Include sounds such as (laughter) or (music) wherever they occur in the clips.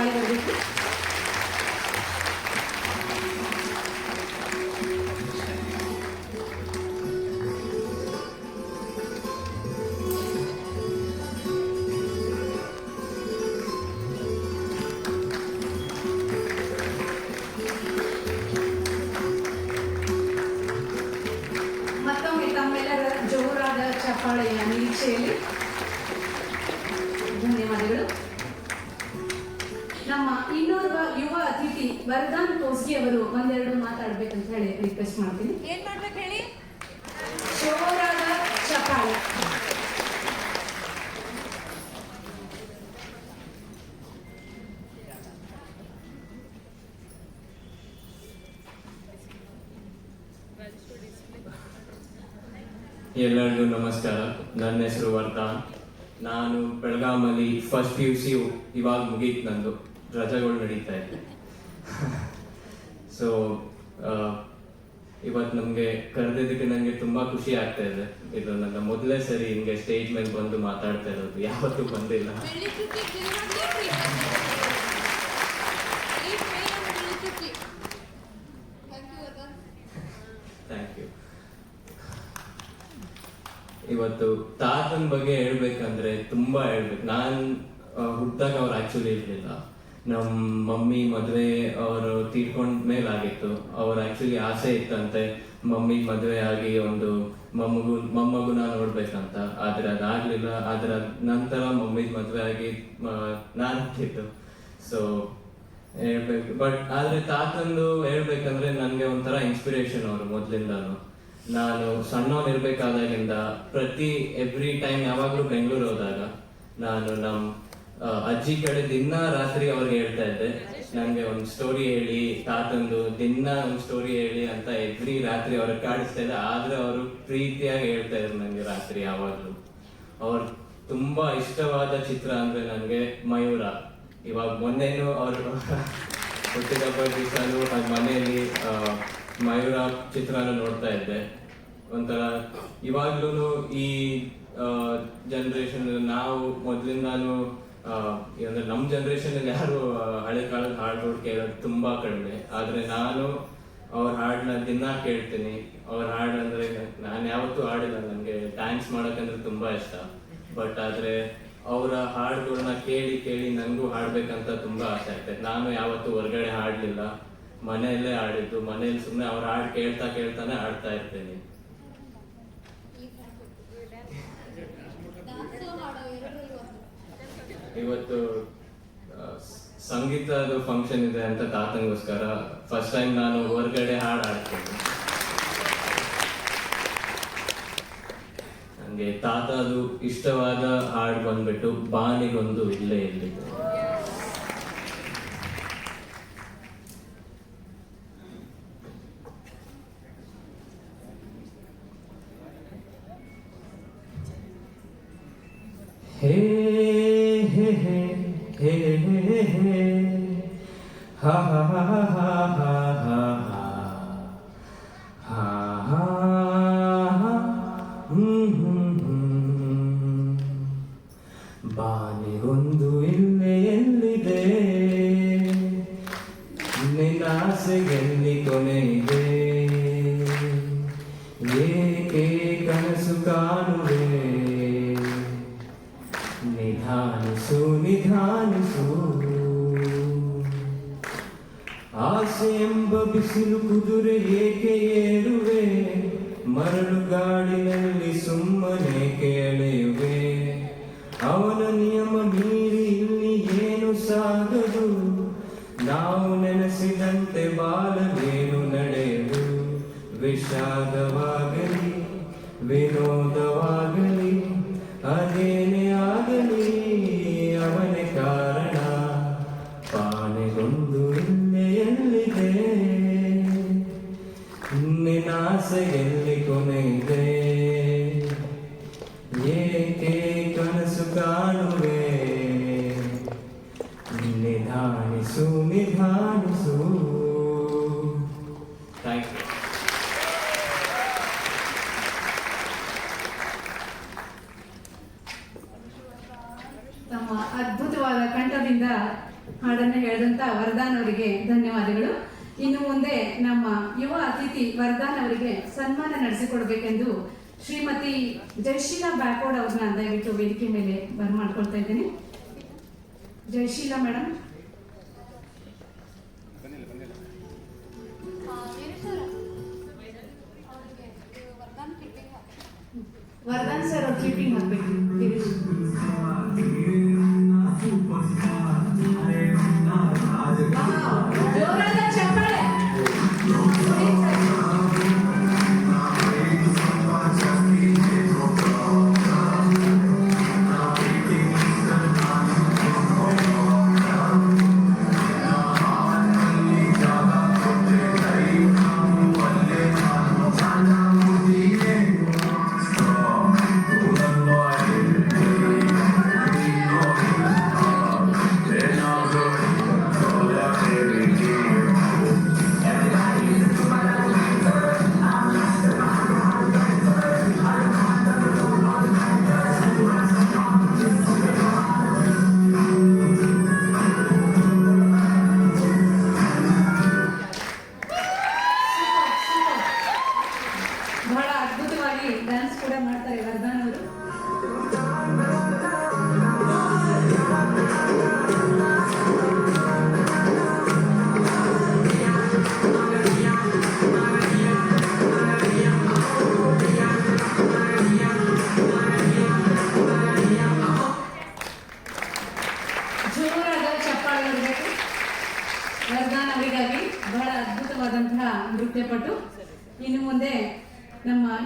కాలు కడిగి ಮೊತ್ತ ತಮ್ಮೆಲ್ಲರ ಜೋರಾದ ಚಪ್ಪಾಳೆಯ ನಿರೀಕ್ಷೆಯಲ್ಲಿ ನಮ್ಮ ಇನ್ನೋರ್ವ ಯುವ ಅತಿಥಿ ವರದಾನ್ ಕೋಸ್ಗಿ ಅವರು ಒಂದೆರಡು ಮಾತಾಡ್ಬೇಕಂತ ಹೇಳಿ ರಿಕ್ವೆಸ್ಟ್ ಮಾಡ್ತೀನಿ. ಏನ್ ಮಾಡ್ಬೇಕು ಹೇಳಿ? ಶೋರಾದ ಚಪ್ಪಾಳೆ. ಎಲ್ಲರಿಗೂ ನಮಸ್ಕಾರ. ನನ್ನ ಹೆಸರು ವರ್ತಾನ್ ನಾನು ಬೆಳಗಾಮಲ್ಲಿ ಫಸ್ಟ್ ಪಿ ಯು ಸಿ ಇವಾಗ ಮುಗೀತು ನಂದು. ರಜೆಗಳು ನಡೀತಾ ಇದೆ. ಸೊ ಇವತ್ತು ನಮಗೆ ಕರೆದಿದ್ದಕ್ಕೆ ನನಗೆ ತುಂಬಾ ಖುಷಿ ಆಗ್ತಾ ಇದೆ. ಇದು ನನ್ನ ಮೊದಲೇ ಸರಿ ಹಿಂಗೆ ಸ್ಟೇಜ್ ಮೇಲೆ ಬಂದು ಮಾತಾಡ್ತಾ ಇರೋದು. ಯಾವತ್ತೂ ಬಂದಿಲ್ಲ. ಇವತ್ತು ತಾತನ ಬಗ್ಗೆ ಹೇಳ್ಬೇಕಂದ್ರೆ ತುಂಬಾ ಹೇಳ್ಬೇಕು. ನಾನ್ ಹುಟ್ಟಾಗ ಅವ್ರು ಆಕ್ಚುಲಿ ಇರ್ಲಿಲ್ಲ. ನಮ್ಮ ಮಮ್ಮಿ ಮದುವೆ ಅವರು ತೀರ್ಕೊಂಡ ಮೇಲೆ ಆಗಿತ್ತು ಅವ್ರ ಆಕ್ಚುಲಿ ಆಸೆ ಇತ್ತಂತೆ ಮಮ್ಮಿ ಮದುವೆ ಆಗಿ ಒಂದು ಮೊಮ್ಮಗು ಮೊಮ್ಮಗುನ ನೋಡ್ಬೇಕಂತ. ಆದ್ರೆ ಅದಾಗ್ಲಿಲ್ಲ. ಆದ್ರೆ ನಂತರ ಮಮ್ಮಿ ಮದುವೆ ಆಗಿ ನಾನು ಹುಟ್ಟಿದ್ದು ಸೊ ಹೇಳ್ಬೇಕು. ಬಟ್ ಆದ್ರೆ ತಾತಂದು ಹೇಳ್ಬೇಕಂದ್ರೆ ನನ್ಗೆ ಒಂಥರ ಇನ್ಸ್ಪಿರೇಷನ್ ಅವರು ಮೊದ್ಲಿಂದಾನು. ನಾನು ಸಣ್ಣವನಿರ್ಬೇಕಾದಾಗಿಂದ ಪ್ರತಿ ಎವ್ರಿ ಟೈಮ್ ಯಾವಾಗ್ಲೂ ಬೆಂಗಳೂರು ಹೋದಾಗ ನಾನು ನಮ್ ಆ, ಅಜ್ಜಿ ಕಡೆ ದಿನ ರಾತ್ರಿ ಅವ್ರಿಗೆ ಹೇಳ್ತಾ ಇದ್ದೆ. ನಂಗೆ ಒಂದು ಸ್ಟೋರಿ ಹೇಳಿ ತಾತಂದು ದಿನ ಒಂದು ಸ್ಟೋರಿ ಹೇಳಿ ಅಂತ ಎವ್ರಿ ರಾತ್ರಿ ಅವ್ರಿಗೆ ಕಾಡಿಸ್ತಾ ಇದ್ದೆ. ಆದ್ರೆ ಅವರು ಪ್ರೀತಿಯಾಗಿ ಹೇಳ್ತಾ ಇದ್ರು ನಂಗೆ ರಾತ್ರಿ ಯಾವಾಗ್ಲೂ. ಅವ್ರ ತುಂಬಾ ಇಷ್ಟವಾದ ಚಿತ್ರ ಅಂದ್ರೆ ನನ್ಗೆ ಮಯೂರ. ಇವಾಗ ಮೊನ್ನೆನು ಅವರು (laughs) ಹುಟ್ಟಿದಬ್ಬ ದಿವಸನು ಮನೆಯಲ್ಲಿ ಆ, ಮಯೂರ ಚಿತ್ರನ ನೋಡ್ತಾ ಇದ್ದೆ. ಒಂಥರ ಇವಾಗ್ಲೂ ಈ ಜನರೇಷನ್ ನಾವು ಮೊದ್ಲಿಂದಾನು ಆ, ಅಂದ್ರೆ ನಮ್ ಜನರೇಷನ್ ಅಲ್ಲಿ ಯಾರು ಹಳೆ ಕಾಲದ ಹಾಡುಗಳು ಕೇಳೋದು ತುಂಬಾ ಕಡಿಮೆ. ಆದ್ರೆ ನಾನು ಅವ್ರ ಹಾಡನ್ನ ದಿನ ಕೇಳ್ತೀನಿ. ಅವ್ರ ಹಾಡು ಅಂದ್ರೆ ನಾನು ಯಾವತ್ತೂ ಹಾಡಿಲ್ಲ ನನಗೆ. ಡ್ಯಾನ್ಸ್ ಮಾಡಕ್ಕಂದ್ರೆ ತುಂಬಾ ಇಷ್ಟ. ಬಟ್ ಆದ್ರೆ ಅವರ ಹಾಡುಗಳನ್ನ ಕೇಳಿ ಕೇಳಿ ನನಗೂ ಹಾಡ್ಬೇಕಂತ ತುಂಬಾ ಆಸೆ ಆಗ್ತೈತೆ. ನಾನು ಯಾವತ್ತೂ ಹೊರಗಡೆ ಹಾಡ್ಲಿಲ್ಲ. ಮನೆಯಲ್ಲೇ ಹಾಡಿದ್ದು. ಮನೆಯಲ್ಲಿ ಸುಮ್ಮನೆ ಅವ್ರ ಹಾಡು ಕೇಳ್ತಾ ಕೇಳ್ತಾನೆ ಹಾಡ್ತಾ ಇರ್ತೀನಿ. ಇವತ್ತು ಸಂಗೀತದ ಫಂಕ್ಷನ್ ಇದೆ ಅಂತ ತಾತನಿಗೋಸ್ಕರ ಫಸ್ಟ್ ಟೈಮ್ ನಾನು ಹೊರಗಡೆ ಹಾಡು ಹಾಡ್ತೀನಿ ತಾತ ಅದು ಇಷ್ಟವಾದ ಹಾಡು ಬಂದ್ಬಿಟ್ಟು ಬಾನಿಗೊಂದು ಇಲ್ಲೇ Hey. ಹೇ ನಿನ್ನಾಸೆಗೆಲ್ಲಿ ಕೊನೆಗೆ ಏಕೆ ಕನಸು ಕಾಣುವೆ? ನಿಧಾನಿಸು ನಿಧಾನಿಸು. ಆಸೆ ಎಂಬ ಬಿಸಿಲು ಕುದುರೆ ಏಕೆ ಏರುವೆ ಮರಳು ಗಾಡಿನಲ್ಲಿ ಸುಮ್ಮನೆ ಕೇಳುವೆ. ಅವನ ನಿಯಮ ಮೀರಿ ಇಲ್ಲಿ ಏನು ಸಾಗದು? ನಾವು ಕಂಡಂತೆ ಬಾಲವೇನು ನಡೆಯು ವಿಷಾದವಾಗಲಿ, ವಿನೋದವಾಗಲಿ, ಅದೇನೇ ಆಗಲಿ, ಅವನೇ ಕಾರಣ. ಪಾನೆಗೊಂದು ಹಿಂದೆಯಲ್ಲಿದೆ ನಿನ್ನಾಸೆಯಲ್ಲಿ ಕೊನೆಯಿದೆ. ಏಕೆ ಕನಸು ಕಾಣುವೆ? ನಿಧಾನಿಸು ನಿಧಾನ. ಅದ್ಭುತವಾದ ಕಂಠದಿಂದ ಹಾಡನ್ನು ಹೇಳಿದಂತ ವರದಾನ್ ಅವರಿಗೆ ಧನ್ಯವಾದಗಳು. ಇನ್ನು ಮುಂದೆ ನಮ್ಮ ಯುವ ಅತಿಥಿ ವರದಾನ್ ಅವರಿಗೆ ಸನ್ಮಾನ ನಡೆಸಿಕೊಡ್ಬೇಕೆಂದು ಶ್ರೀಮತಿ ಜಯಶೀಲಾ ಬ್ಯಾಕೋಡ್ ಅವ್ರನ್ನ ದಯವಿಟ್ಟು ವೇದಿಕೆ ಮೇಲೆ ಬರ್ಮಾಡ್ಕೊಳ್ತಾ ಇದ್ದೀನಿ. ಜಯಶೀಲಾ ಮೇಡಮ್ ವರದಾನ್ ಸರ್ ಅವ್ರು ಕ್ಲಿಪ್ಪಿಂಗ್ ಹಾಕ್ಬೇಕು.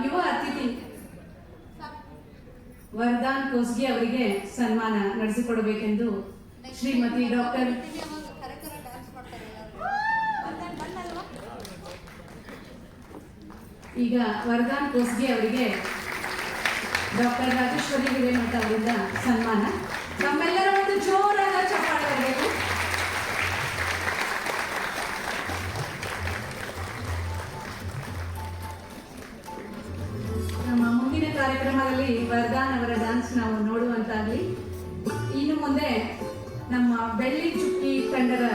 ಯುವ ಅತಿಥಿ. ವರದಾನ್ ಕೋಸ್ಗಿ ಅವರಿಗೆ ಸನ್ಮಾನ ನಡೆಸಿಕೊಡಬೇಕೆಂದು ಶ್ರೀಮತಿ ಡಾಕ್ಟರ್ ಈಗ ವರದಾನ್ ಕೋಸ್ಗಿ ಅವರಿಗೆ ಡಾಕ್ಟರ್ ರಾಜೇಶ್ವರಿ ಹಿರೇಮಠ ಅವರಿಂದ ಸನ್ಮಾನ. ನಮ್ಮೆಲ್ಲರ ಒಂದು ಜೋರಾದ ಚಪ್ಪಾಳೆ ಬರಬೇಕು. ಕಾರ್ಯಕ್ರಮದಲ್ಲಿ ವರದಾನ್ ಅವರ ಡಾನ್ಸ್ ನಾವು ನೋಡುವಂತಾಗ್ಲಿ ಇನ್ನು ಮುಂದೆ ನಮ್ಮ ಬೆಳ್ಳಿ ಚುಕ್ಕಿ ತಂಡದ